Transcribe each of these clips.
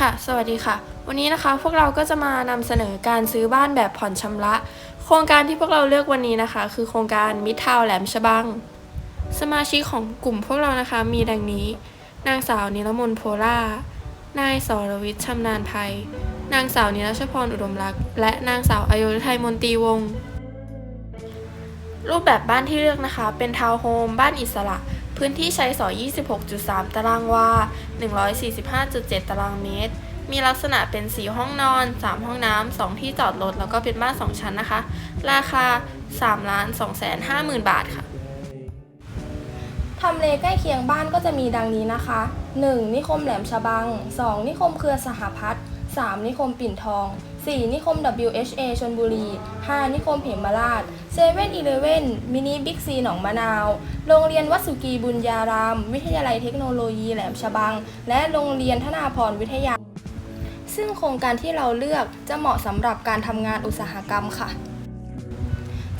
ค่ะ สวัสดีค่ะ วันนี้นะคะพวกเราก็จะมานำเสนอการซื้อบ้านแบบผ่อนชำระ โครงการที่พวกเราเลือกวันนี้นะคะ คือโครงการมิตรทาวแหลมฉบัง สมาชิกของกลุ่มพวกเรานะคะมีดังนี้ นางสาวนิรมนโพล่านายสรวิทย์ชำนาญภัย นางสาวนิรชพรอุดมรักษ์และนางสาวอายุรไทยมนตรีวงศ์รูปแบบบ้านที่เลือกนะคะ เป็นทาวน์โฮมบ้านอิสระ พื้นที่ใช้สอย 26.3 ตารางวา 145.7 ตารางเมตร มีลักษณะเป็น 4 ห้องนอน 3 ห้องน้ำ 2 ที่จอดรถ แล้วก็เป็นบ้าน 2 ชั้นนะคะ ราคา 3 ล้าน2 5หมื่นบาทค่ะ ทำเลใกล้เคียงบ้านก็จะมีดังนี้นะคะ 1. นิคมแหลมฉบัง 2. นิคมเครือสหพัฒน์ 3. นิคมปิ่นทอง 4. นิคม WHA ชนบุรี 5. นิคมเหมราชเซเว่นอีเลเว่นมินิบิ๊กซีหนองมะนาว โรงเรียนวัดสุกีบุญญาราม วิทยาลัยเทคโนโลยีแหลมฉบัง และโรงเรียนธนาพรวิทยา ซึ่งโครงการที่เราเลือกจะเหมาะสำหรับการทำงานอุตสาหกรรมค่ะ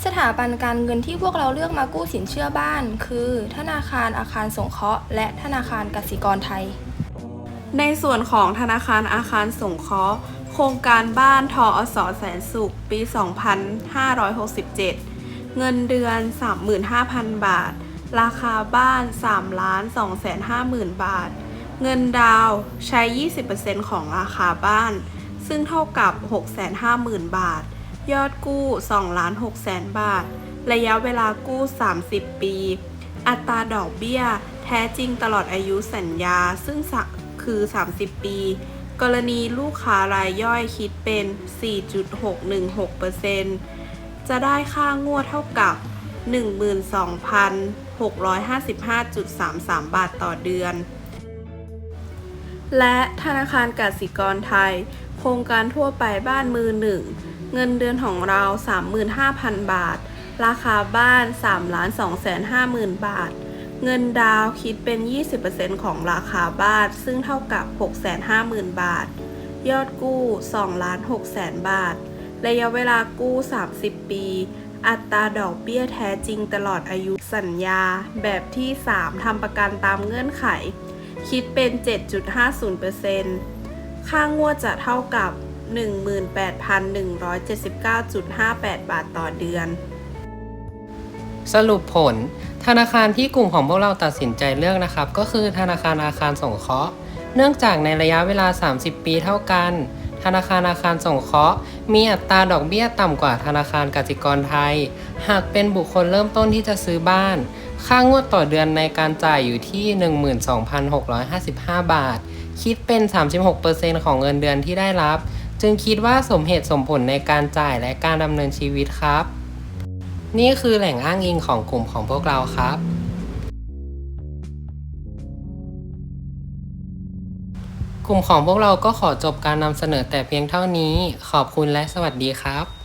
สถาบันการเงินที่พวกเราเลือกมากู้สินเชื่อบ้าน คือ ธนาคารอาคารสงเคราะห์ และธนาคารกสิกรไทย ในส่วนของธนาคารอาคารสงเคราะห์ โครงการบ้านทออสแสนสุข ปี 2567 เงินเดือน 35,000 บาท ราคาบ้าน 3 ล้าน 250,000 บาท เงินดาวใช้ 20%ของราคาบ้าน ซึ่งเท่ากับ 650,000 บาท ยอดกู้2ล้าน6แสนบาท ระยะเวลากู้ 30 ปี อัตราดอกเบี้ย แท้จริงตลอดอายุสัญญาซึ่งคือ 30 ปี กรณีลูกค้ารายย่อยคิดเป็น 4.616%จะได้ค่างวดเท่ากับ 12,655.33 บาทต่อเดือน และธนาคารกสิกรไทย โครงการทั่วไปบ้านมือหนึ่ง เงินเดือนของเรา 35,000 บาท ราคาบ้าน 3,250,000 บาท เงินดาวคิดเป็น 20%ของราคาบ้านซึ่งเท่ากับ 650,000 บาท ยอดกู้2ล้าน6แสนบาท ระยะเวลากู้ 30 ปี อัตราดอกเบี้ยแท้จริงตลอดอายุสัญญา แบบที่ 3ทำประกันตามเงื่อนไข คิดเป็น 7.50%ค่างวดจะเท่ากับ 18,179.58 บาทต่อเดือน สรุปผล ธนาคารที่กลุ่มของพวกเราตัดสินใจเลือกนะครับ ก็คือธนาคารอาคารสงเคราะห์ เนื่องจากในระยะเวลา 30 ปีเท่ากัน ธนาคารอาคารสงเคราะห์ มีอัตราดอกเบี้ยต่ำกว่าธนาคารกสิกรไทย หากเป็นบุคคลเริ่มต้นที่จะซื้อบ้าน ค่างวดต่อเดือนในการจ่ายอยู่ที่ 12,655 บาท คิดเป็น 36%ของเงินเดือนที่ได้รับ จึงคิดว่าสมเหตุสมผลในการจ่ายและการดำเนินชีวิตครับ นี่คือแหล่งอ้างอิงของกลุ่มของพวกเราครับ กลุ่มของพวกเราก็ขอจบการนำเสนอแต่เพียงเท่านี้ ขอบคุณและสวัสดีครับ